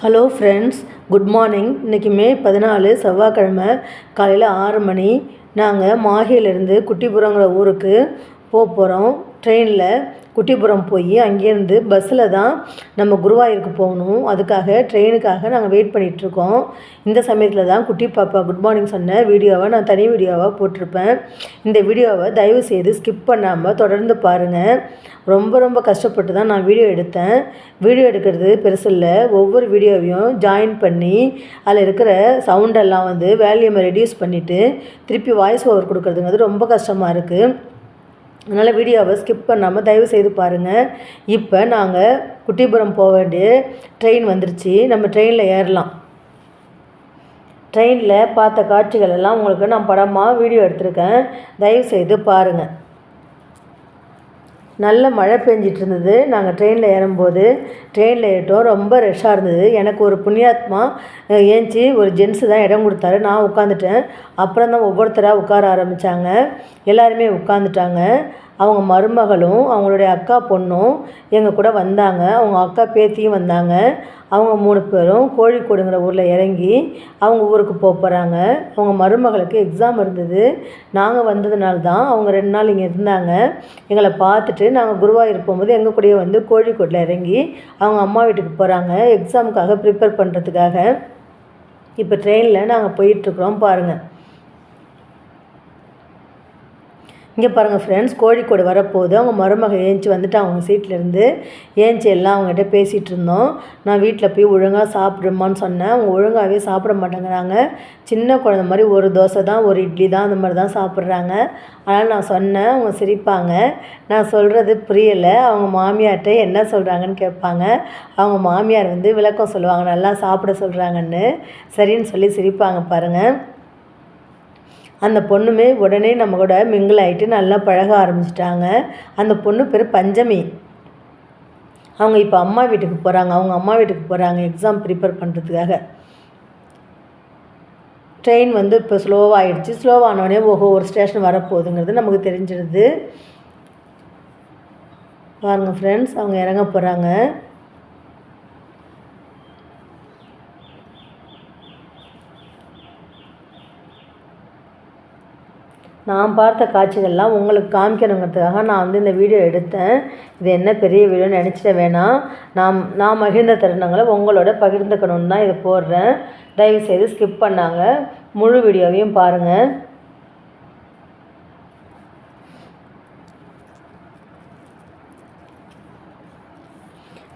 Hello friends good morning இன்றைக்கி மே பதினாலு செவ்வாய்க்கிழமை காலையில் ஆறு மணி. நாங்கள் மாஹேலேருந்து குட்டிபுரங்கிற ஊருக்கு போக போகிறோம் ட்ரெயினில் குட்டிபுரம் போய் அங்கேருந்து பஸ்ஸில் தான் நம்ம குருவாயூருக்கு போகணும். அதுக்காக ட்ரெயினுக்காக நாங்கள் வெயிட் பண்ணிகிட்ருக்கோம். இந்த சமயத்தில் தான் குட்டி பாப்பா குட் மார்னிங் சொன்ன வீடியோவை நான் தனி வீடியோவாக போட்டிருப்பேன். இந்த வீடியோவை தயவு செய்து ஸ்கிப் பண்ணாமல் தொடர்ந்து பாருங்கள் ரொம்ப ரொம்ப கஷ்டப்பட்டு தான் நான் வீடியோ எடுத்தேன். வீடியோ எடுக்கிறது பெருசு இல்லை. ஒவ்வொரு வீடியோவையும் ஜாயின் பண்ணி அதில் இருக்கிற சவுண்டெல்லாம் வந்து வேல்யூமை ரெடியூஸ் பண்ணிவிட்டு திருப்பி வாய்ஸ் ஓவர் கொடுக்குறதுங்கிறது ரொம்ப கஷ்டமாக இருக்குது அதனால் வீடியோவை ஸ்கிப் பண்ணாமல் தயவு செய்து பாருங்கள் இப்போ நாங்கள் குட்டிபுரம் போக வேண்டிய ட்ரெயின் வந்துருச்சு. நம்ம ட்ரெயினில் ஏறலாம். ட்ரெயினில் பார்த்த காட்சிகள் எல்லாம் உங்களுக்கு நான் படமாக வீடியோ எடுத்திருக்கேன். தயவு செய்து பாருங்கள் நல்ல மழை பெஞ்சிட்டு இருந்தது. நாங்கள் ட்ரெயினில் ஏறும்போது ட்ரெயினில் ஏறிட்டோம். ரொம்ப ரஷ்ஷாக இருந்தது. எனக்கு ஒரு புண்ணியாத்மா ஏஞ்சி ஒரு ஜென்ஸு தான் இடம் கொடுத்தாரு. நான் உட்காந்துட்டேன் அப்புறம் தான் ஒவ்வொருத்தராக உட்கார ஆரம்பித்தாங்க எல்லாருமே உட்காந்துட்டாங்க அவங்க மருமகளும் அவங்களுடைய அக்கா பொண்ணும் எங்கள் கூட வந்தாங்க. அவங்க அக்கா பேத்தியும் வந்தாங்க. அவங்க மூணு பேரும் கோழிக்கோடுங்கிற ஊரில் இறங்கி அவங்க ஊருக்கு போக போகிறாங்க அவங்க மருமகளுக்கு எக்ஸாம் இருந்தது. நாங்கள் வந்ததுனால தான் அவங்க ரெண்டு நாள் இங்கே இருந்தாங்க. எங்களை பார்த்துட்டு நாங்கள் குருவாயூர் போகும்போது எங்கள் கூடயே வந்து கோழிக்கோட்டில் இறங்கி அவங்க அம்மா வீட்டுக்கு போகிறாங்க எக்ஸாமுக்காக ப்ரிப்பேர் பண்ணுறதுக்காக இப்போ ட்ரெயினில் நாங்கள் போயிட்டுருக்குறோம் பாருங்கள் இங்கே பாருங்கள் ஃப்ரெண்ட்ஸ் கோழிக்கோடு வரப்போது அவங்க மருமக ஏஞ்சி வந்துட்டு அவங்க சீட்லேருந்து ஏஞ்சி எல்லாம் அவங்ககிட்ட பேசிகிட்டு இருந்தோம். நான் வீட்டில் போய் ஒழுங்காக சாப்பிடுமான்னு சொன்னேன். அவங்க ஒழுங்காகவே சாப்பிட மாட்டேங்கிறாங்க. சின்ன குழந்த மாதிரி ஒரு தோசை தான் ஒரு இட்லி தான் அந்த மாதிரி தான் சாப்பிட்றாங்க. அதனால் நான் சொன்னேன் அவங்க சிரிப்பாங்க. நான் சொல்கிறது புரியலை. அவங்க மாமியார்கிட்ட என்ன சொல்கிறாங்கன்னு கேட்பாங்க. அவங்க மாமியார் வந்து விளக்கம் சொல்லுவாங்க நல்லா சாப்பிட சொல்கிறாங்கன்னு சரின்னு சொல்லி சிரிப்பாங்க பாருங்கள் அந்த பொண்ணுமே உடனே நம்ம கூட மிங்கிள் ஆகிட்டு நல்லா பழக ஆரம்பிச்சிட்டாங்க. அந்த பொண்ணு பேர் பஞ்சமி. அவங்க இப்போ அம்மா வீட்டுக்கு போகிறாங்க அவங்க அம்மா வீட்டுக்கு போகிறாங்க எக்ஸாம் ப்ரிப்பேர் பண்ணுறதுக்காக ட்ரெயின் வந்து இப்போ ஸ்லோவாகிடுச்சு ஸ்லோவானோடனே ஓஹோ ஒரு ஸ்டேஷன் வரப்போகுதுங்கிறது நமக்கு தெரிஞ்சிடுது. பாருங்கள் ஃப்ரெண்ட்ஸ் அவங்க இறங்க போகிறாங்க நான் பார்த்த காட்சிகள்லாம் உங்களுக்கு காமிக்கணுங்கிறதுக்காக நான் வந்து இந்த வீடியோ எடுத்தேன். இது என்ன பெரிய வீடியோன்னு நினச்சிட வேணாம். நான் நான் மகிழ்ந்த தருணங்களை உங்களோட பகிர்ந்துக்கணுன்னு தான் இதை போடுறேன். தயவுசெய்து ஸ்கிப் பண்ணாங்க. முழு வீடியோவையும் பாருங்கள்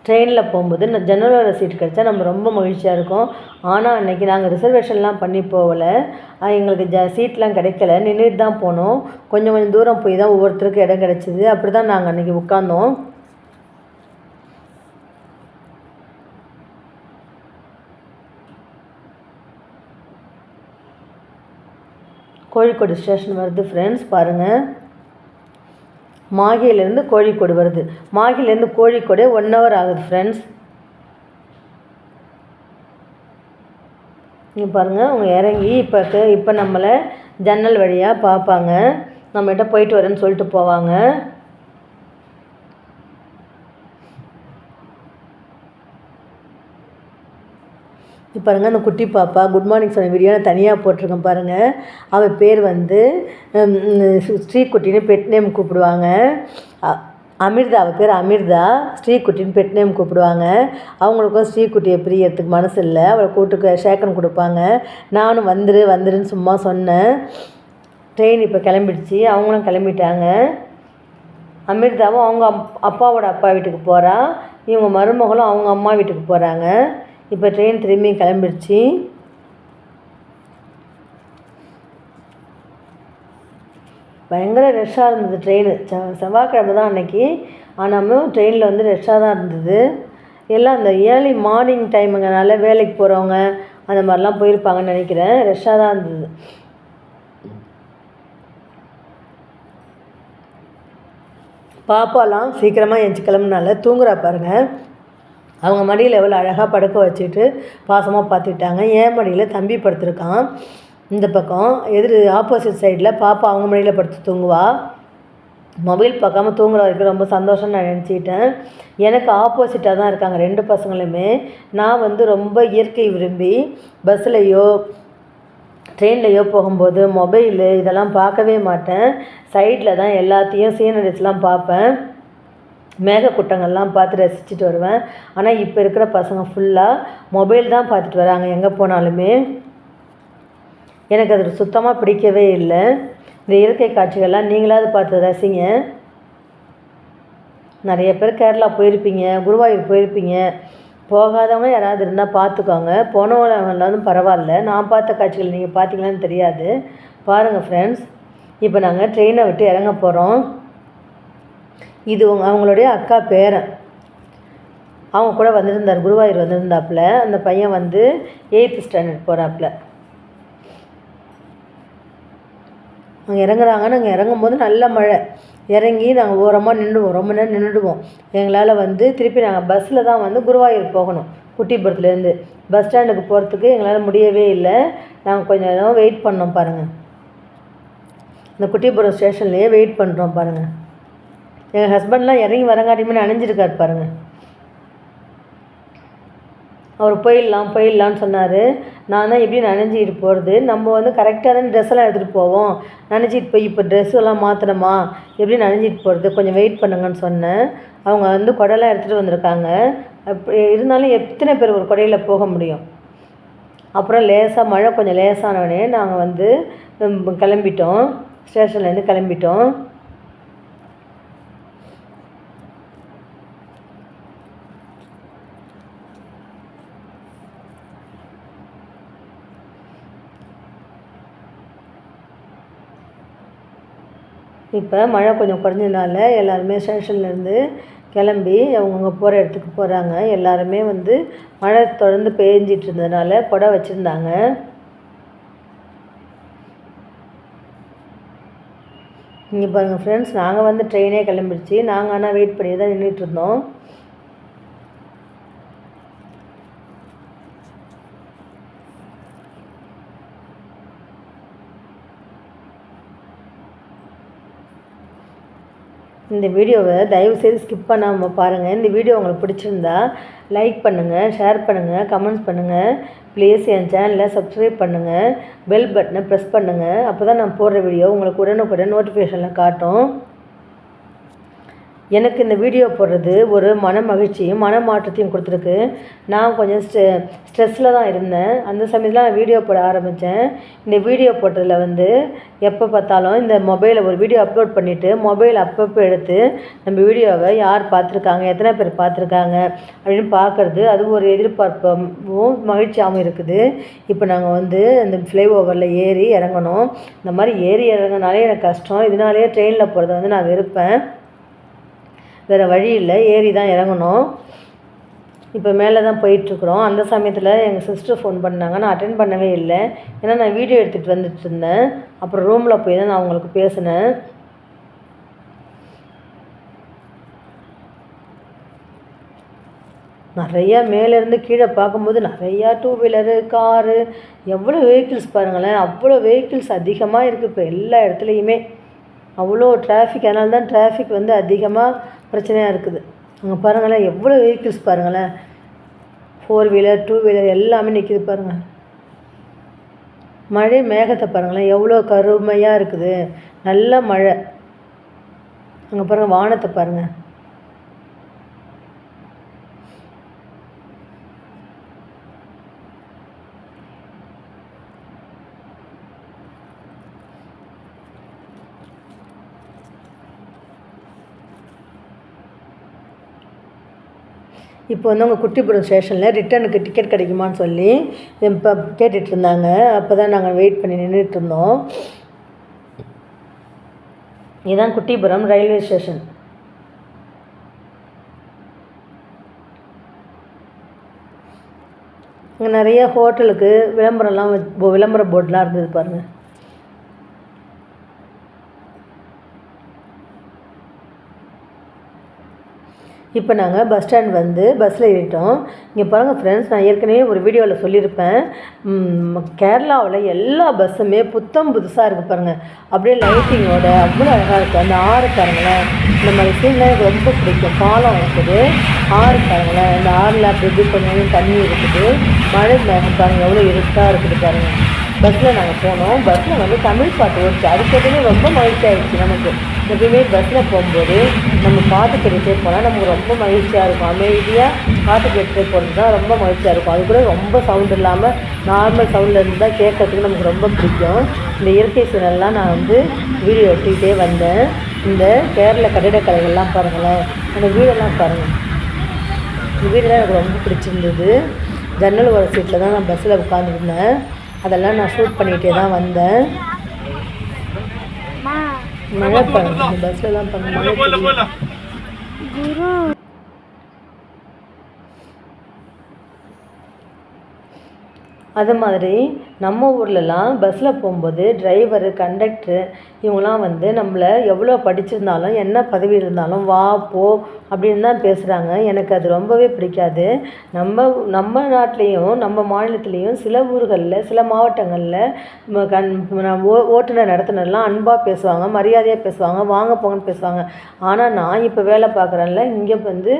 ட்ரெயினில் போகும்போது நான் சீட் கிடச்சா நம்ம ரொம்ப மகிழ்ச்சியாக இருக்கும். ஆனால் அன்றைக்கி நாங்கள் ரிசர்வேஷன்லாம் பண்ணி போகல. எங்களுக்கு ஜ சீட்லாம் கிடைக்கல. நின்றுட்டு தான் போனோம். கொஞ்சம் கொஞ்சம் தூரம் போய் தான் ஒவ்வொருத்தருக்கும் இடம் கிடச்சிது. அப்படி தான் நாங்கள் அன்றைக்கி உட்காந்தோம் கோழிக்கோடு ஸ்டேஷன் வருது ஃப்ரெண்ட்ஸ் பாருங்கள் மாகியிலேருந்து கோழிக்கோடு வருது. மாகியிலேருந்து கோழிக்கோடு ஒன் ஹவர் ஆகுது ஃப்ரெண்ட்ஸ் இங்கே பாருங்கள் அவங்க இறங்கி இப்போ இப்போ நம்மளை ஜன்னல் வழியாக பார்ப்பாங்க நம்மகிட்ட போயிட்டு வரேன்னு சொல்லிட்டு போவாங்க. இப்போ பாருங்கள் அந்த குட்டி பாப்பா குட் மார்னிங் சொன்ன வீடியோ நான் தனியாக போட்டிருக்கேன் பாருங்கள் அவள் பேர் வந்து ஸ்ரீ குட்டின்னு பெட் நேம் கூப்பிடுவாங்க. அ- அமிர்தா அவள் பேர் அமிர்தா. ஸ்ரீகுட்டின்னு பெட் நேம் கூப்பிடுவாங்க. அவங்களுக்கும் ஸ்ரீகுட்டியை பிரியறதுக்கு மனசு இல்லை. அவளை கூட்டுக்கு ஷேக்கன் கொடுப்பாங்க. நானும் வந்துரு வந்துருன்னு சும்மா சொன்னேன். ட்ரெயின் இப்போ கிளம்பிடுச்சு. அவங்களும் கிளம்பிட்டாங்க. அமிர்தாவும் அவங்க அப்- அப்பாவோட அப்பா வீட்டுக்கு போகிறா இவங்க மருமகளும் அவங்க அம்மா வீட்டுக்கு போகிறாங்க இப்போ ட்ரெயின் திரும்பி கிளம்பிடுச்சு. பயங்கர ரஷ்ஷாக இருந்தது ட்ரெயின் செ செவ்வாய்க்கிழமை தான் அன்னைக்கு. ஆனாலும் ட்ரெயினில் வந்து ரஷ்ஷாக தான் இருந்தது. எல்லாம் அந்த ஏர்லி மார்னிங் டைமுங்கிறனால வேலைக்கு போகிறவங்க அந்த மாதிரிலாம் போயிருப்பாங்கன்னு நினைக்கிறேன். ரஷ்ஷாக தான் இருந்தது. பாப்பாலாம் சீக்கிரமாக எஞ்சி கிளம்புனால தூங்குறா பாருங்க. அவங்க மடியில் எவ்வளோ அழகாக படுக்க வச்சுட்டு பாசமாக பார்த்துக்கிட்டாங்க ஏன் மடியில் தம்பி படுத்திருக்கான். இந்த பக்கம் எதிர் ஆப்போசிட் சைடில் பாப்பா அவங்க மடியில் படுத்து தூங்குவா. மொபைல் பார்க்காம தூங்குற வரைக்கும் ரொம்ப சந்தோஷம்னு நான் நினச்சிக்கிட்டேன். எனக்கு ஆப்போசிட்டாக தான் இருக்காங்க ரெண்டு பசங்களுமே. நான் வந்து ரொம்ப இயற்கை விரும்பி பஸ்ஸுலையோ ட்ரெயின்லையோ போகும்போது மொபைலு இதெல்லாம் பார்க்கவே மாட்டேன். சைடில் தான் எல்லாத்தையும் சீனரிஸ்லாம் பார்ப்பேன். மேகக்கூட்டங்கள்லாம் பார்த்து ரசிச்சுட்டு வருவேன். ஆனால் இப்போ இருக்கிற பசங்க ஃபுல்லாக மொபைல் தான் பார்த்துட்டு வராங்க. எங்கே போனாலுமே. எனக்கு அது சுத்தமாக பிடிக்கவே இல்லை. இந்த இயற்கை காட்சிகள்லாம் நீங்களாவது பார்த்து ரசிங்க. நிறைய பேர் கேரளா போயிருப்பீங்க குருவாயூர் போயிருப்பீங்க. போகாதவங்க யாராவது இருந்தால் பார்த்துக்கோங்க. போனவங்களாலும் பரவாயில்ல. நான் பார்த்த காட்சிகள் நீங்கள் பார்த்தீங்களான்னு தெரியாது. பாருங்கள் ஃப்ரெண்ட்ஸ் இப்போ நாங்கள் ட்ரெயினை விட்டு இறங்க போகிறோம் இது உங்க அவங்களுடைய அக்கா பேரன் அவங்க கூட வந்திருந்தார் குருவாயூர் வந்திருந்தாப்புல. அந்த பையன் வந்து எயித்து ஸ்டாண்டர்ட் போகிறாப்புல அங்கே இறங்குறாங்க. நாங்கள் இறங்கும்போது நல்ல மழை. இறங்கி நாங்கள் ஓரமாக நின்றுவோம். ரொம்ப நேரம் நின்றுடுவோம். எங்களால் வந்து திருப்பி நாங்கள் பஸ்ஸில் தான் வந்து குருவாயூர் போகணும். குட்டிபுரத்துலேருந்து பஸ் ஸ்டாண்டுக்கு போகிறதுக்கு எங்களால் முடியவே இல்லை. நாங்கள் கொஞ்ச நேரம் வெயிட் பண்ணோம் பாருங்கள் இந்த குட்டிபுரம் ஸ்டேஷன்லேயே வெயிட் பண்ணுறோம் பாருங்கள் எங்கள் ஹஸ்பண்ட்லாம் இறங்கி வரங்காட்டியுமே நினைஞ்சிருக்காரு பாருங்கள் அவர் போயிடலாம் போயிடலான்னு சொன்னார். நான் தான் எப்படி நனைஞ்சிட்டு போகிறது நம்ம வந்து கரெக்டாக தான் ட்ரெஸ் எல்லாம் எடுத்துகிட்டு போவோம். நினச்சிட்டு போய் இப்போ ட்ரெஸ் எல்லாம் மாற்றணுமா எப்படி நனைஞ்சிட்டு போகிறது கொஞ்சம் வெயிட் பண்ணுங்கன்னு சொன்னேன். அவங்க வந்து குடலாம் எடுத்துகிட்டு வந்திருக்காங்க. அப்படி இருந்தாலும் எத்தனை பேர் ஒரு குடையில் போக முடியும்? அப்புறம் லேசாக மழை கொஞ்சம் லேசானவனே நாங்கள் வந்து கிளம்பிட்டோம். ஸ்டேஷன்லேருந்து கிளம்பிட்டோம். இப்போ மழை கொஞ்சம் குறைஞ்சதுனால எல்லாருமே ஸ்டேஷன்லேருந்து கிளம்பி அவங்கவுங்க போகிற இடத்துக்கு போகிறாங்க. எல்லாருமே வந்து மழை தொடர்ந்து பேஞ்சிட்டு இருந்ததுனால குடை வச்சுருந்தாங்க. இங்கே பாருங்கள் ஃப்ரெண்ட்ஸ் நாங்கள் வந்து ட்ரெயினே கிளம்பிடுச்சு. நாங்கள் ஆனால் வெயிட் பண்ணி தான் நின்றுட்டு இருந்தோம். இந்த வீடியோவை தயவுசெய்து ஸ்கிப் பண்ணாமல் பாருங்கள் இந்த வீடியோ உங்களுக்கு பிடிச்சிருந்தா லைக் பண்ணுங்கள் ஷேர் பண்ணுங்கள் கமெண்ட்ஸ் பண்ணுங்கள் ப்ளீஸ் என் சேனலை சப்ஸ்கிரைப் பண்ணுங்கள் பெல் பட்டனை ப்ரெஸ் பண்ணுங்கள் அப்போ தான் நான் போடுற வீடியோ உங்களுக்கு உடனுக்குடன் நோட்டிஃபிகேஷனில் காட்டும். எனக்கு இந்த வீடியோ போடுறது ஒரு மன மகிழ்ச்சியும் மன மாற்றத்தையும் கொடுத்துருக்கு. நான் கொஞ்சம் ஸ்ட்ரெ ஸ்ட்ரெஸ்ஸில் தான் இருந்தேன். அந்த சமயத்தில் நான் வீடியோ போட ஆரம்பித்தேன் இந்த வீடியோ போட்டதில் வந்து எப்போ பார்த்தாலும் இந்த மொபைலை ஒரு வீடியோ அப்லோட் பண்ணிவிட்டு மொபைல் அப்பப்போ எடுத்து நம்ம வீடியோவை யார் பார்த்துருக்காங்க எத்தனை பேர் பார்த்துருக்காங்க அப்படின்னு பார்க்குறது அது ஒரு எதிர்பார்ப்பும் மகிழ்ச்சியாகவும் இருக்குது. இப்போ நாங்கள் வந்து இந்த ஃப்ளைஓவரில் ஏறி இறங்கணும். இந்த மாதிரி ஏறி இறங்கினாலே எனக்கு கஷ்டம். இதனாலேயே ட்ரெயினில் போகிறத வந்து நான் வெறுப்பேன். வேறு வழி இல்லை. ஏறி தான் இறங்கணும். இப்போ மேலே தான் போயிட்டுருக்குறோம். அந்த சமயத்தில் எங்கள் சிஸ்டர் ஃபோன் பண்ணாங்க. நான் அட்டன் பண்ணவே இல்லை. ஏன்னா நான் வீடியோ எடுத்துகிட்டு வந்துட்டு இருந்தேன் அப்புறம் ரூமில் போய் தான் நான் அவங்களுக்கு பேசினேன். நிறையா மேலேருந்து கீழே பார்க்கும்போது நிறையா டூ வீலரு காரு எவ்வளோ வெஹிக்கிள்ஸ் பாருங்களேன். அவ்வளோ வெஹிக்கிள்ஸ் அதிகமாக இருக்குது இப்போ எல்லா இடத்துலையுமே. அவ்வளோ டிராஃபிக் அதனால தான் டிராஃபிக் வந்து அதிகமாக பிரச்சனையாக இருக்குது. அங்கே பாருங்களேன் எவ்வளோ வெஹிக்கிள்ஸ் பாருங்களேன். ஃபோர் வீலர் டூ வீலர் எல்லாமே நிற்கிது பாருங்கள் மழை மேகத்தை பாருங்களேன் எவ்வளோ கருமையாக இருக்குது. நல்ல மழை. அங்கே பாருங்கள் வானத்தை பாருங்கள் இப்போ வந்து அவங்க குட்டிபுரம் ஸ்டேஷனில் ரிட்டனுக்கு டிக்கெட் கிடைக்குமான்னு சொல்லி இப்போ கேட்டுட்டு இருந்தாங்க அப்போ தான் நாங்கள் வெயிட் பண்ணி நின்றுட்டு இருந்தோம் இதுதான் குட்டிபுரம் ரயில்வே ஸ்டேஷன். இங்கே நிறைய ஹோட்டலுக்கு விளம்பரம்லாம் வச்சு விளம்பர போர்டெலாம் இருந்தது பாருங்கள் இப்போ நாங்கள் பஸ் ஸ்டாண்ட் வந்து பஸ்ஸில் ஏறிட்டோம். இங்கே பாருங்கள் ஃப்ரெண்ட்ஸ் நான் ஏற்கனவே ஒரு வீடியோவில் சொல்லியிருப்பேன். கேரளாவில் எல்லா பஸ்ஸுமே புத்தம் புதுசாக இருக்குது பாருங்கள் அப்படியே லைட்டிங்கோட அவ்வளோ அழகாக இருக்குது. அந்த ஆறு பாருங்களேன் இந்த மாதிரி சீன்லாம் எனக்கு ரொம்ப பிடிக்கும். பாலம் இருக்குது. ஆறு பாருங்களேன் இந்த ஆறில் அப்படி இப்படி கொஞ்சம் தண்ணி இருக்குது. மழை மேகம் பாருங்கள் எவ்வளோ இருட்டாக இருக்குது பாருங்கள் பஸ்ஸில் நாங்கள் போனோம். பஸ்ஸில் வந்து தமிழ் பாட்டு ஓடிச்சு அது ரொம்ப மகிழ்ச்சியாகிடுச்சு நமக்கு. எப்பயுமே பஸ்ஸில் போகும்போது நம்ம பாட்டு கேட்டுகிட்டே போனால் நமக்கு ரொம்ப மகிழ்ச்சியாக இருக்கும். அமைதியாக பாட்டு கேட்டுகிட்டே போகிறது தான் ரொம்ப மகிழ்ச்சியாக இருக்கும். அது கூட ரொம்ப சவுண்ட் இல்லாமல் நார்மல் சவுண்டில் இருந்தால் தான் கேட்கறதுக்கு நமக்கு ரொம்ப பிடிக்கும். இந்த இயற்கை சூழல்லாம் நான் வந்து வீடியோ எடுத்துக்கிட்டே வந்தேன். இந்த கேரள கட்டிடக்கலைகள்லாம் பாருங்களேன். அந்த வீடெல்லாம் பாருங்கள் இந்த வீடெல்லாம் எனக்கு ரொம்ப பிடிச்சிருந்தது. ஜன்னல் வர சீட்டில் தான் நான் பஸ்ஸில் உட்காந்துருந்தேன் அதெல்லாம் நான் ஷூட் பண்ணிகிட்டே தான் வந்தேன். மழை இந்த பஸ்லலாம் பெய்யுது. அது மாதிரி நம்ம ஊர்லலாம் பஸ்ஸில் போகும்போது டிரைவரு கண்டக்டரு இவங்களாம் வந்து நம்மளை எவ்வளோ படிச்சிருந்தாலும் என்ன பதவி இருந்தாலும் வா போ அப்படின்னு தான் பேசுகிறாங்க எனக்கு அது ரொம்பவே பிடிக்காது. நம்ம நம்ம நாட்டிலையும் நம்ம மாநிலத்திலையும் சில ஊர்களில் சில மாவட்டங்களில் கண் ஓ ஓட்டுநர் நடத்துனர்லாம் அன்பாக பேசுவாங்க மரியாதையாக பேசுவாங்க வாங்க போங்கன்னு பேசுவாங்க. ஆனால் நான் இப்போ வேலை பார்க்குறேன்ல இங்கே வந்து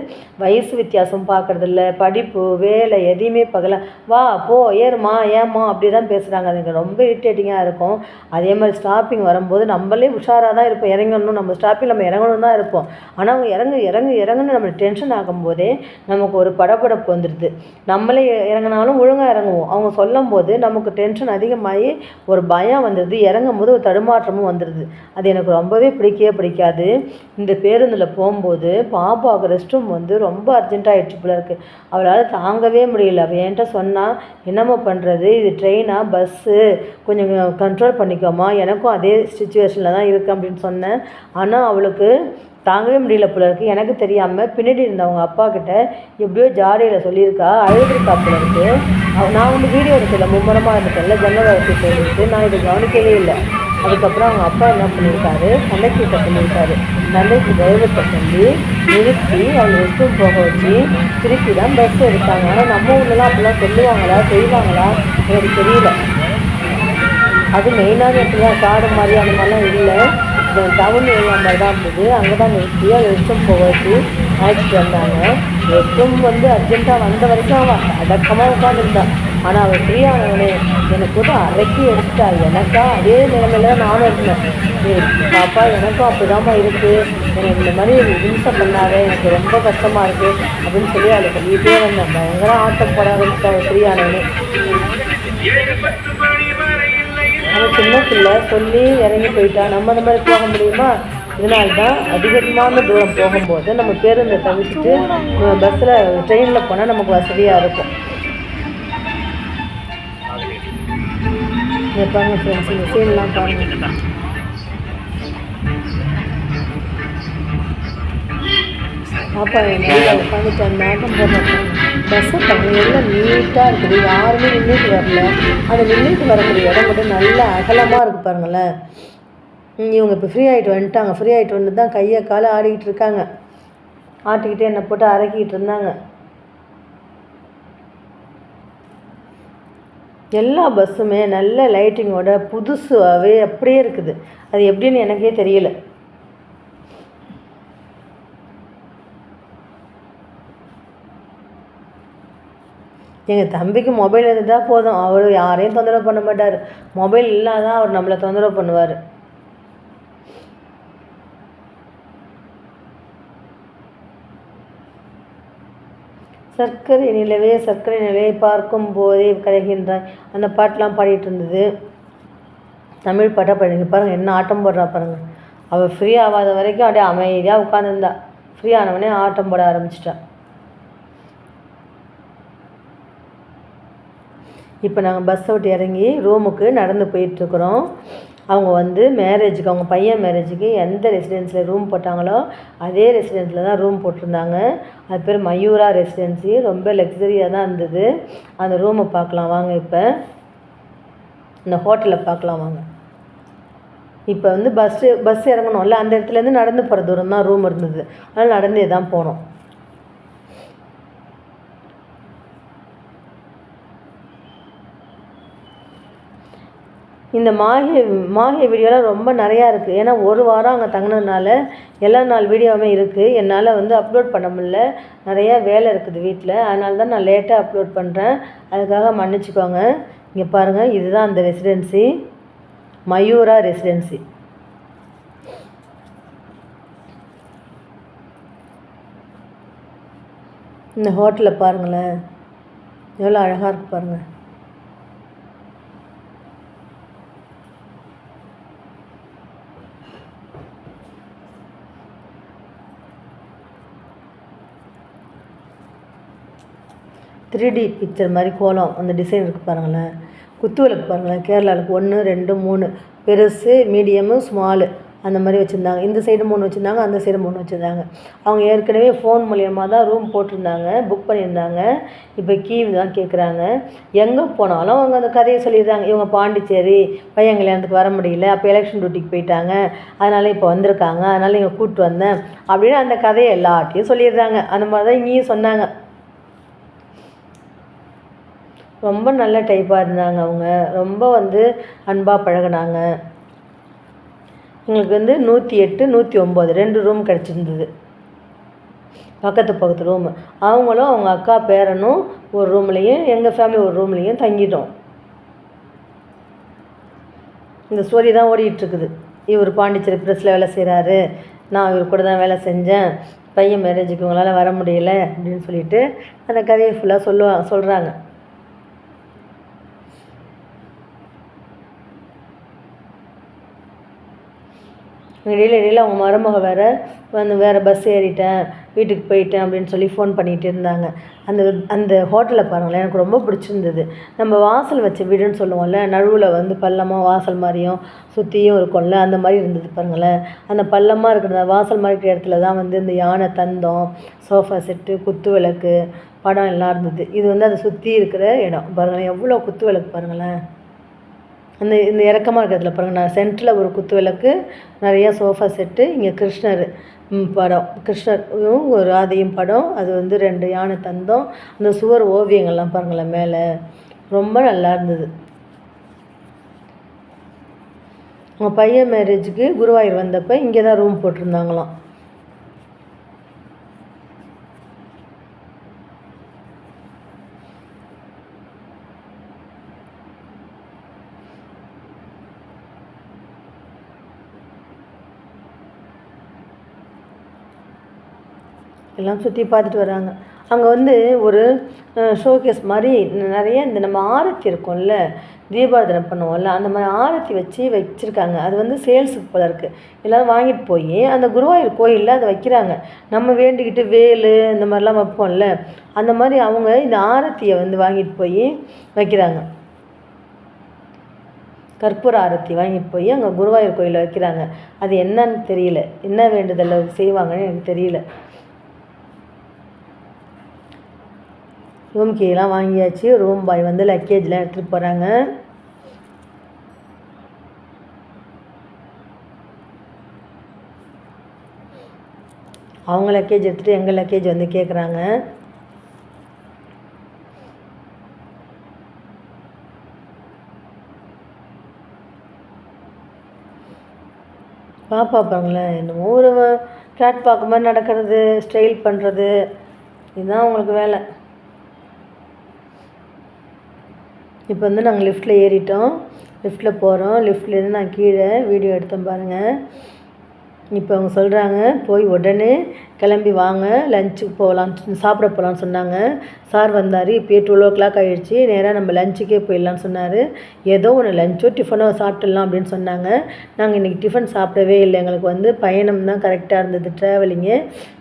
வயசு வித்தியாசம் பார்க்குறதில்ல படிப்பு வேலை எதையுமே பார்க்கல வா போ ஏறுமா ஏமா அப்படி தான் பேசுகிறாங்க அது எனக்கு ரொம்ப இரிட்டேட்டிங்காக இருக்கும். அதே மாதிரி ஸ்டாப்பிங் வரும்போது நம்மளே உஷாராக தான் இருப்போம். இறங்கணும். நம்ம ஸ்டாப்பிங் நம்ம இறங்கணும் தான் இருப்போம். ஆனால் அவங்க இறங்கு இறங்கு இறங்குன்னு நம்ம டென்ஷன் ஆகும்போதே நமக்கு ஒரு படபடப்பு வந்துடுது. நம்மளே இறங்கினாலும் ஒழுங்காக இறங்குவோம். அவங்க சொல்லும் போது நமக்கு டென்ஷன் அதிகமாகி ஒரு பயம் வந்துடுது. இறங்கும் போது ஒரு தடுமாற்றமும் வந்துடுது. அது எனக்கு ரொம்பவே பிடிக்கவே பிடிக்காது. இந்த பேருந்தில் போகும்போது பாப்பாவுக்கு ரெஸ்ட் ரூம் வந்து ரொம்ப அர்ஜென்ட்டாகிடுச்சு போல இருக்குது அவளால் தாங்கவே முடியல. அவள் என்கிட்ட சொன்னால் என்னம்மா பண்ணுறது இது ட்ரெயினா பஸ்ஸு கொஞ்சம் கண்ட்ரோல் பண்ணிக்கோமா எனக்கும் அதே சுச்சுவேஷனில் தான் இருக்குது அப்படின்னு சொன்னேன். ஆனால் அவளுக்கு தாங்கவே முடியல போல இருக்கு. எனக்கு தெரியாமல் பின்னாடி இருந்தவங்க அப்பா கிட்ட எப்படியோ ஜாடியில் சொல்லியிருக்கா. அழுதுருக்கா போல இருக்குது நான் வந்து வீடியோ எடுக்கல. மும்முரமாக இருந்துட்டேன்ல ஜன்னல் வளர்ச்சி சொல்லிட்டு நான் இதை கவனிக்கவே இல்லை. அதுக்கப்புறம் அவங்க அப்பா என்ன பண்ணியிருக்காரு கண்டக்டர்கிட்ட சொல்லியிருக்காரு. கண்டக்டர் டிரைவர்கிட்ட சொல்லி நிறுத்தி அவங்க ரெஸ்ட் ரூம் போக வச்சு திருப்பி தான் பஸ் எடுத்தாங்க. ஆனால் நம்ம ஊர்லலாம் அப்படிலாம் சொல்லுவாங்களா செய்வாங்களா? எனக்கு தெரியல. அது மெயினாக எப்படிலாம் காடு மாதிரி அந்த மாதிரிலாம் இல்லை. டவுன் ஏரியா மாதிரி தான் இருந்தது. அங்கே தான் நிறுத்தி அதை ரெஸ்ட்ரூம் போக வச்சு அழைச்சிட்டு வந்தாங்க. ரெஸ்ட்ரூம் வந்து அர்ஜென்ட்டாக வந்த வரைக்கும் அவன் அடக்கமாக உட்காந்துருந்தான் ஆனால் அவள் ஃப்ரீயானவனே எனக்கு கூட அரைக்கி எடுத்துட்டா எனக்கா அதே நிலைமையில தான் நானும் இருந்தேன். பாப்பா எனக்கும் அப்படிதாம்மா இருக்குது எனக்கு இந்த மாதிரி இம்சை பண்ணாத எனக்கு ரொம்ப கஷ்டமாக இருக்குது அப்படின்னு சொல்லி அவளுக்கு சொல்லிகிட்டே வந்தேன். பயங்கர ஆட்டம் போட ஆரம்பிச்சிட்டா அவள் ஃப்ரீயானவனே அவன் சின்ன பிள்ளை சொல்லி இறங்கி போயிட்டான் நம்ம அந்த மாதிரி போக முடியுமா? இதனால்தான் அதிகமான தூரம் போகும்போது நம்ம பேருந்தை தவிர்த்துட்டு பஸ்ஸில் ட்ரெயினில் போனால் நமக்கு வசதியாக இருக்கும். இங்க பாருங்க ஃப்ரெண்ட்ஸ் இந்த சீன்லாம் பாருங்க. பாப்பா என் மேலே உட்காந்துட்டு ஆட்டம் போடுறாங்க பஸ்ஸை பாருங்க எல்லாம் நீட்டாக இருக்குது. யாருமே நின்றுட்டு வரல. அந்த நின்றுட்டு வரக்கூடிய இடம் மட்டும் நல்லா அகலமாக இருக்குது பாருங்களேன். இவங்க இப்போ ஃப்ரீ ஆகிட்டு வந்துட்டாங்க. ஃப்ரீ ஆகிட்டு வந்து தான் கையை காலை ஆடிக்கிட்டு இருக்காங்க. ஆட்டிக்கிட்டு என்னை போட்டு அரைக்கிட்டு இருந்தாங்க. எல்லா பஸ்ஸுமே நல்ல லைட்டிங்கோட புதுசாகவே அப்படியே இருக்குது. அது எப்படின்னு எனக்கே தெரியல. எங்கள் தம்பிக்கு மொபைல் இருந்தால் போதும். அவர் யாரையும் தொந்தரவு பண்ண மாட்டார். மொபைல் இல்லாதான் அவர் நம்மளை தொந்தரவு பண்ணுவார். சர்க்கரை நிலவே சர்க்கரை நிலவை பார்க்கும் போதே கரைகின்றாய் அந்த பாட்டெலாம் பாடிட்டு இருந்தது தமிழ் பாட்டாக பாடிங்க பாருங்கள் என்ன ஆட்டம் போடுறா பாருங்கள் அவள் ஃப்ரீ ஆகாத வரைக்கும் அப்படியே அமைதியாக உட்காந்துருந்தா ஃப்ரீ ஆனவொடனே ஆட்டம் போட ஆரம்பிச்சிட்டா. இப்போ நாங்கள் பஸ்ஸை விட்டு இறங்கி ரூமுக்கு நடந்து போயிட்டுருக்குறோம். அவங்க வந்து மேரேஜுக்கு அவங்க பையன் மேரேஜுக்கு எந்த ரெசிடென்ஸில் ரூம் போட்டாங்களோ அதே ரெசிடென்ஸில் தான் ரூம் போட்டிருந்தாங்க. அது பேர் மயூரா ரெசிடென்சி ரொம்ப லக்ஸரியாக தான் இருந்தது. அந்த ரூமை பார்க்கலாம் வாங்க இப்போ. இந்த ஹோட்டலில் பார்க்கலாம் வாங்க. இப்போ வந்து பஸ்ஸு பஸ் இறங்கணும்ல. அந்த இடத்துலேருந்து நடந்து போகிற தூரம் தான் ரூம் இருந்தது. அதனால் நடந்தே தான் போனோம். இந்த மாஹே மாஹே வீடியோலாம் ரொம்ப நிறையா இருக்குது ஏன்னா ஒரு வாரம் அங்கே தங்கினதுனால எல்லா நாள் வீடியோவுமே இருக்குது என்னால் வந்து அப்லோட் பண்ண முடியல. நிறையா வேலை இருக்குது வீட்டில் அதனால தான் நான் லேட்டாக அப்லோட் பண்ணுறேன் அதுக்காக மன்னிச்சுக்கோங்க. இங்கே பாருங்கள் இதுதான் அந்த ரெசிடென்சி மயூரா ரெசிடென்சி இந்த ஹோட்டலில் பாருங்களேன். எவ்வளோ அழகாக இருக்கு பாருங்கள் த்ரீ டி பிக்சர் மாதிரி கோலம் அந்த டிசைன் இருக்குது பாருங்களேன். குத்து விளக்கு பாருங்களேன் கேரளாவுக்கு ஒன்று ரெண்டு மூணு. பெருசு மீடியமு ஸ்மாலு அந்த மாதிரி வச்சுருந்தாங்க. இந்த சைடு மூணு வச்சுருந்தாங்க அந்த சைடு மூணு வச்சுருந்தாங்க. அவங்க ஏற்கனவே ஃபோன் மூலியமாக தான் ரூம் போட்டிருந்தாங்க புக் பண்ணியிருந்தாங்க. இப்போ கீவ் தான் கேட்குறாங்க எங்கே போனாலும் அவங்க அந்த கதையை சொல்லிடுறாங்க. இவங்க பாண்டிச்சேரி பையன் கல்யாணத்துக்கு வர முடியல அப்போ எலெக்ஷன் டியூட்டிக்கு போயிட்டாங்க. அதனால் இப்போ வந்திருக்காங்க அதனால் இங்கே கூப்பிட்டு வந்தேன் அப்படின்னு அந்த கதையை எல்லாத்தையும் சொல்லிடுறாங்க. அந்த மாதிரி தான் இங்கேயும் சொன்னாங்க. ரொம்ப நல்ல டைப்பாக இருந்தாங்க அவங்க. ரொம்ப வந்து அன்பாக பழகுனாங்க. எங்களுக்கு வந்து நூற்றி எட்டு நூற்றி ஒம்பது ரெண்டு ரூம் கிடச்சிருந்தது. பக்கத்து பக்கத்து ரூம் அவங்களும் அவங்க அக்கா பேரனும் ஒரு ரூம்லேயும் எங்கள் ஃபேமிலி ஒரு ரூம்லேயும் தங்கிட்டோம். இந்த ஸ்டோரி தான் ஓடிட்டுருக்குது இவர் பாண்டிச்சேரி ப்ரெஸ்ஸில் வேலை செய்கிறாரு நான் இவர் கூட தான் வேலை செஞ்சேன். பையன் மேரேஜுக்கு உங்களால் வர முடியல அப்படின்னு சொல்லிட்டு அந்த கதையை ஃபுல்லாக சொல்லுவா சொல்கிறாங்க இடையில இடையில அவங்க மருமக வேறு வந்து வேறு பஸ் ஏறிட்டேன் வீட்டுக்கு போயிட்டேன் அப்படின்னு சொல்லி ஃபோன் பண்ணிகிட்டு இருந்தாங்க. அந்த அந்த ஹோட்டலில் பாருங்களேன் எனக்கு ரொம்ப பிடிச்சிருந்தது. நம்ம வாசல் வச்ச வீடுன்னு சொல்லுவோம்ல நடுவில் வந்து பள்ளமாக வாசல் மாதிரியும் சுற்றியும் இருக்கும்ல அந்த மாதிரி இருந்தது பாருங்களேன். அந்த பள்ளமாக இருக்கிற வாசல் மாதிரி இருக்கிற இடத்துல தான் வந்து இந்த யானை தந்தம் சோஃபா செட்டு குத்து விளக்கு படம் எல்லாம் இருந்தது. இது வந்து அதை சுற்றி இருக்கிற இடம். பாருங்களேன் எவ்வளோ குத்து விளக்கு பாருங்களேன். அந்த இந்த இறக்கமாக இருக்கிறதுல பாருங்கள் நான் சென்டரில் ஒரு குத்து விளக்கு நிறையா சோஃபா செட்டு இங்கே கிருஷ்ணர் படம். கிருஷ்ணரும் ஒரு ராதையும் படம். அது வந்து ரெண்டு யானை தந்தம். அந்த சுவர் ஓவியங்கள்லாம் பாருங்களேன் மேலே. ரொம்ப நல்லா இருந்தது. உங்கள் பையன் மேரேஜுக்கு குருவாயூர் வந்தப்போ இங்கே தான் ரூம் போட்டிருந்தாங்களாம். எல்லாம் சுற்றி பார்த்துட்டு வராங்க. அங்கே வந்து ஒரு ஷோகேஸ் மாதிரி நிறைய இந்த நம்ம ஆரத்தி இருக்கும்ல தீபாரதனை பண்ணுவோம்ல அந்த மாதிரி ஆரத்தி வச்சு வச்சுருக்காங்க. அது வந்து சேல்ஸுக்கு போல இருக்குது எல்லோரும் வாங்கிட்டு போய் அந்த குருவாயூர் கோயிலில் அதை வைக்கிறாங்க. நம்ம வேண்டிக்கிட்டு வேல் இந்த மாதிரிலாம் வைப்போம்ல. அந்த மாதிரி அவங்க இந்த ஆரத்தியை வந்து வாங்கிட்டு போய் வைக்கிறாங்க. கற்பூர ஆரத்தி வாங்கிட்டு போய் அங்கே குருவாயூர் கோயிலில் வைக்கிறாங்க. அது என்னன்னு தெரியல. என்ன வேண்டுதல் செய்வாங்கன்னு எனக்கு தெரியல. ரூம் கீலாம் வாங்கியாச்சு. ரூம் பாய் வந்து லக்கேஜ்லாம் எடுத்துகிட்டு போகிறாங்க அவங்க லக்கேஜ் எடுத்துகிட்டு எங்கள் லக்கேஜ் வந்து கேட்குறாங்க பாப்பா பாருங்களேன் என்னமோ ஒரு கேட் பார்க்க மாதிரி நடக்கிறது ஸ்டைல் பண்ணுறது இதுதான் அவங்களுக்கு வேலை. இப்போ வந்து நாங்கள் லிஃப்ட்டில் ஏறிட்டோம். லிஃப்ட்டில் போகிறோம் லிஃப்ட்லேருந்து நான் கீழே வீடியோ எடுத்தேன் பாருங்கள் இப்போ அவங்க சொல்கிறாங்க போய் உடனே கிளம்பி வாங்க. லஞ்சுக்கு போகலாம் சாப்பிட போகலான்னு சொன்னாங்க. சார் வந்தார். இப்போயே டுவெல் ஓ கிளாக் ஆகிடுச்சி நேராக நம்ம லஞ்சுக்கே போயிடலான்னு சொன்னார். ஏதோ ஒன்று லஞ்சோ டிஃபனோ சாப்பிட்டுலாம் அப்படின்னு சொன்னாங்க. நாங்கள் இன்றைக்கி டிஃபன் சாப்பிடவே இல்லை. எங்களுக்கு வந்து பயணம் தான் கரெக்டாக இருந்தது. ட்ராவலிங்கு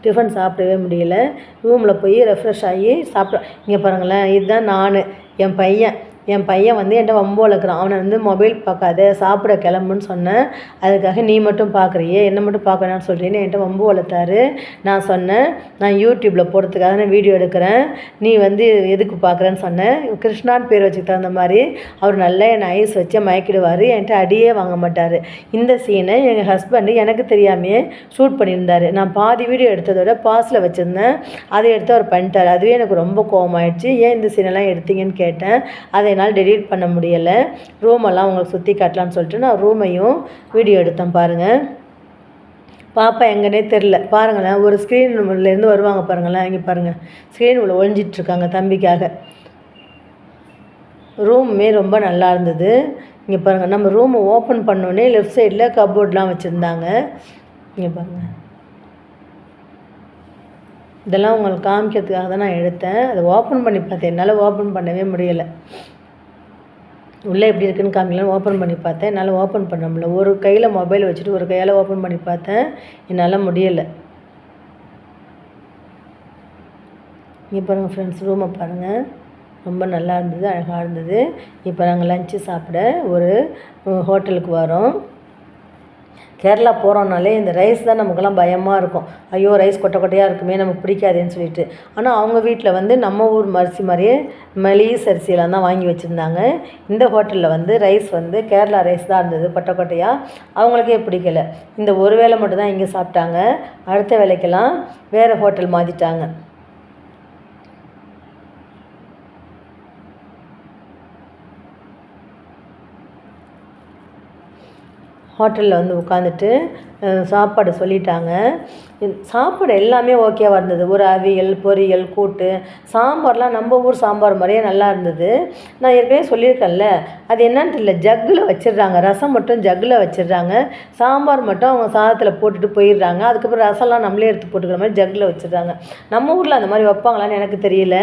டிஃபன் சாப்பிடவே முடியல. ரூமில் போய் ரெஃப்ரெஷ் ஆகி சாப்பிட இங்கே பாருங்களேன். இதுதான் நான் என் பையன். என் பையன் வந்து என்கிட்ட வம்பு வளர்க்குறான். அவனை வந்து மொபைல் பார்க்காத சாப்பிட கிளம்புன்னு சொன்னேன். அதுக்காக நீ மட்டும் பார்க்குறியே என்ன மட்டும் பார்க்கணும்னு சொல்கிறேன்னு என்கிட்ட வம்பு வளர்த்தாரு. நான் சொன்னேன் நான் யூடியூப்பில் போடுறதுக்காக நான் வீடியோ எடுக்கிறேன். நீ வந்து எதுக்கு பார்க்குறேன்னு சொன்னேன். கிருஷ்ணான் பேர் வச்சுக்கு தகுந்த மாதிரி அவர் நல்லா என்னை ஐஸ் வச்சு மயக்கிடுவார். என்கிட்ட அடியே வாங்க மாட்டார். இந்த சீனை எங்கள் ஹஸ்பண்டு எனக்கு தெரியாமையே ஷூட் பண்ணியிருந்தார். நான் பாதி வீடியோ எடுத்ததோட பாஸில் வச்சுருந்தேன். அதை எடுத்து அவர் பண்ணிட்டார். அதுவே எனக்கு ரொம்ப கோவமாயிடுச்சு. ஏன் இந்த சீனெல்லாம் எடுத்தீங்கன்னு கேட்டேன். அதை என்னால் டெலிட் பண்ண முடியலை. ரூமெல்லாம் உங்களுக்கு சுற்றி காட்டலான்னு சொல்லிட்டு நான் ரூமையும் வீடியோ எடுத்தேன் பாருங்கள் பாப்பா எங்கன்னே தெரில பாருங்களேன் ஒரு ஸ்க்ரீன் உள்ளேருந்து வருவாங்க பாருங்களேன் இங்கே பாருங்கள் ஸ்க்ரீன் உள்ள ஒழிஞ்சிட்ருக்காங்க தம்பிக்காக. ரூமுமே ரொம்ப நல்லா இருந்தது. இங்கே பாருங்கள் நம்ம ரூமை ஓப்பன் பண்ணோடனே லெஃப்ட் சைடில் கபோர்ட்லாம் வச்சுருந்தாங்க. இங்கே பாருங்கள் இதெல்லாம் உங்களுக்கு காமிக்கிறதுக்காக தான் நான் எடுத்தேன். அதை ஓப்பன் பண்ணி பார்த்தேன். என்னால் ஓப்பன் பண்ணவே முடியலை. உள்ளே எப்படி இருக்குன்னு காமிக்கலாம். ஓப்பன் பண்ணி பார்த்தேன். என்னால் ஓப்பன் பண்ண முடியல. ஒரு கையில் மொபைல் வச்சுட்டு ஒரு கையால் ஓப்பன் பண்ணி பார்த்தேன். என்னால் முடியலை. இங்கே பாருங்கள் ஃப்ரெண்ட்ஸ் ரூமை பாருங்கள் ரொம்ப நல்லா இருந்தது அழகாக இருந்தது. இப்போ நாங்கள் லஞ்சு சாப்பிட ஒரு ஹோட்டலுக்கு வரோம். கேரளா போகிறோம்னாலே இந்த ரைஸ் தான் நமக்கெல்லாம் பயமாக இருக்கும். ஐயோ ரைஸ் கொட்டை கொட்டையாக இருக்குமே நமக்கு பிடிக்காதேன்னு சொல்லிட்டு. ஆனால் அவங்க வீட்டில் வந்து நம்ம ஊர் அரிசி மாதிரியே மளிகை அரிசியெல்லாம் தான் வாங்கி வச்சுருந்தாங்க. இந்த ஹோட்டலில் வந்து ரைஸ் வந்து கேரளா ரைஸ் தான் இருந்தது கொட்டை கொட்டையாக அவங்களுக்கே பிடிக்கல. இந்த ஒரு வேளை மட்டும் தான் இங்கே சாப்பிட்டாங்க. அடுத்த வேலைக்கெல்லாம் வேறு ஹோட்டல் மாற்றிட்டாங்க ஹோட்டலில் வந்து உட்காந்துட்டு சாப்பாடு சொல்லிட்டாங்க. சாப்பாடு எல்லாமே ஓகேவாக இருந்தது. ஒரு அவியல் பொரியல் கூட்டு சாம்பார்லாம் நம்ம ஊர் சாம்பார் மாதிரியே நல்லா இருந்தது. நான் ஏற்கனவே சொல்லியிருக்கேன்ல அது என்னன்னு தெரியல. ஜக்கில் வச்சிடுறாங்க. ரசம் மட்டும் ஜக்கில் வச்சிடுறாங்க. சாம்பார் மட்டும் அவங்க சாதத்தில் போட்டுட்டு போயிடுறாங்க. அதுக்கப்புறம் ரசம்லாம் நம்மளே எடுத்து போட்டுக்கிற மாதிரி ஜக்கில் வச்சிடுறாங்க. நம்ம ஊரில் அந்த மாதிரி வைப்பாங்களான்னு எனக்கு தெரியல.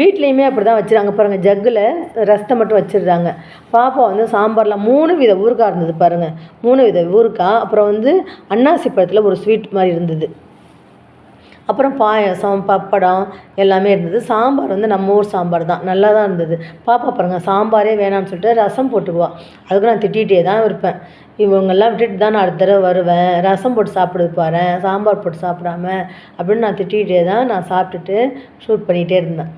வீட்லேயுமே அப்படி தான் வச்சுருக்காங்க. பாருங்கள் ஜக்கில் ரசத்தை மட்டும் வச்சிடுறாங்க. பாப்பா வந்து சாம்பாரில் மூணு வித ஊறுகாய் இருந்தது பாருங்கள் மூணு வித ஊறுகாய். அப்புறம் வந்து அன்னாசி பழத்தில் ஒரு ஸ்வீட் மாதிரி இருந்தது. அப்புறம் பாயசம் பப்படம் எல்லாமே இருந்தது. சாம்பார் வந்து நம்ம ஊர் சாம்பார் தான். நல்லா தான் இருந்தது. பாப்பா பாருங்கள் சாம்பாரே வேணாம்னு சொல்லிட்டு ரசம் போட்டுக்குவா. அதுக்கு நான் திட்டிகிட்டே தான் இருப்பேன். இவங்கெல்லாம் விட்டுட்டு தான் நான் அடுத்த தடவை வருவேன். ரசம் போட்டு சாப்பிடு பாரு சாம்பார் போட்டு சாப்பிடாம அப்படின்னு நான் திட்டிகிட்டே தான் நான் சாப்பிட்டுட்டு ஷூட் பண்ணிகிட்டே இருந்தேன்.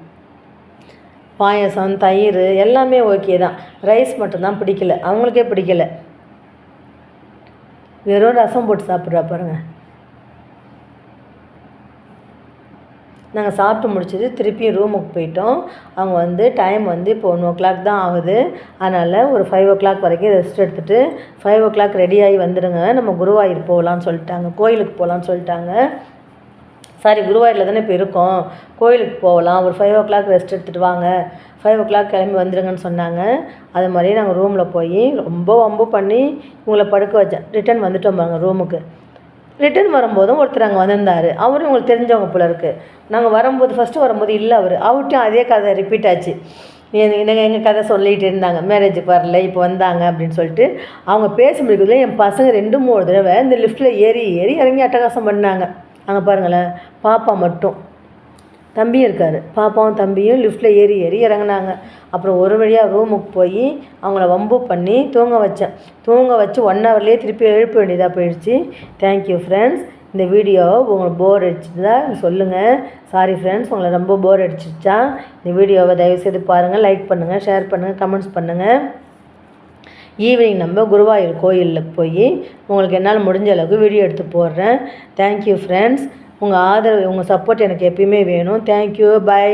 பாயசம் தயிர் எல்லாமே ஓகே தான். ரைஸ் மட்டும்தான் பிடிக்கல. அவங்களுக்கே பிடிக்கல. வெறும் ரசம் போட்டு சாப்பிட்றா பாருங்கள் நாங்கள் சாப்பிட்டு முடிச்சது திருப்பியும் ரூமுக்கு போயிட்டோம். அவங்க வந்து டைம் வந்து இப்போ ஒன் ஓ கிளாக் தான் ஆகுது. அதனால் ஒரு ஃபைவ் ஓ கிளாக் வரைக்கும் ரெஸ்ட் எடுத்துகிட்டு ஃபைவ் ஓ கிளாக் ரெடியாகி வந்துடுங்க நம்ம குருவாயூர் போகலான்னு சொல்லிட்டாங்க. கோயிலுக்கு போகலான்னு சொல்லிட்டாங்க. சாரி குருவாயூரில் தானே இப்போ இருக்கோம். கோயிலுக்கு போகலாம். ஒரு ஃபைவ் ஓ கிளாக் ரெஸ்ட் எடுத்துகிட்டு வாங்க. ஃபைவ் ஓ கிளாக் கிளம்பி வந்துடுங்கன்னு சொன்னாங்க. அது மாதிரியே நாங்கள் ரூமில் போய் ரொம்ப வம்பு பண்ணி உங்களை படுக்க வச்சேன் ரிட்டன் வந்துட்டோம் பாருங்க ரூமுக்கு ரிட்டன் வரும்போதும் ஒருத்தர் அங்கே வந்திருந்தார். அவரும் உங்களுக்கு தெரிஞ்சவங்க போல இருக்குது நாங்கள் வரும்போது ஃபஸ்ட்டு வரும்போது இல்லை அவர். அவர்கிட்டையும் அதே கதை ரிப்பீட் ஆச்சு. எங்கள் எங்கள் கதை சொல்லிகிட்டு இருந்தாங்க. மேரேஜுக்கு வரல இப்போ வந்தாங்க அப்படின்னு சொல்லிட்டு அவங்க பேச முடியல என் பசங்க ரெண்டு மூணு தடவை இந்த லிஃப்ட்டில் ஏறி ஏறி இறங்கி அட்டகாசம் பண்ணாங்க. அங்கே பாருங்களேன் பாப்பா மட்டும். தம்பியும் இருக்கார். பாப்பாவும் தம்பியும் லிஃப்ட்டில் ஏறி ஏறி இறங்குனாங்க. அப்புறம் ஒரு வழியாக ரூமுக்கு போய் அவங்கள வம்பு பண்ணி தூங்க வச்சேன். தூங்க வச்சு ஒன் ஹவர்லேயே திருப்பி எழுப்ப வேண்டியதாக போயிடுச்சு. தேங்க்யூ ஃப்ரெண்ட்ஸ் இந்த வீடியோ உங்களுக்கு போர் அடிச்சிருந்தா சொல்லுங்கள் சாரி ஃப்ரெண்ட்ஸ் உங்களை ரொம்ப போர் அடிச்சிருச்சா? இந்த வீடியோவை தயவுசெய்து பாருங்கள் லைக் பண்ணுங்கள் ஷேர் பண்ணுங்கள் கமெண்ட்ஸ் பண்ணுங்கள் ஈவினிங் நம்ம குருவாயூர் கோயிலில் போய் உங்களுக்கு என்னால் முடிஞ்ச அளவுக்கு வீடியோ எடுத்து போடுறேன். தேங்க்யூ ஃப்ரெண்ட்ஸ் உங்கள் ஆதரவு உங்கள் சப்போர்ட் எனக்கு எப்பயுமே வேணும். Thank you bye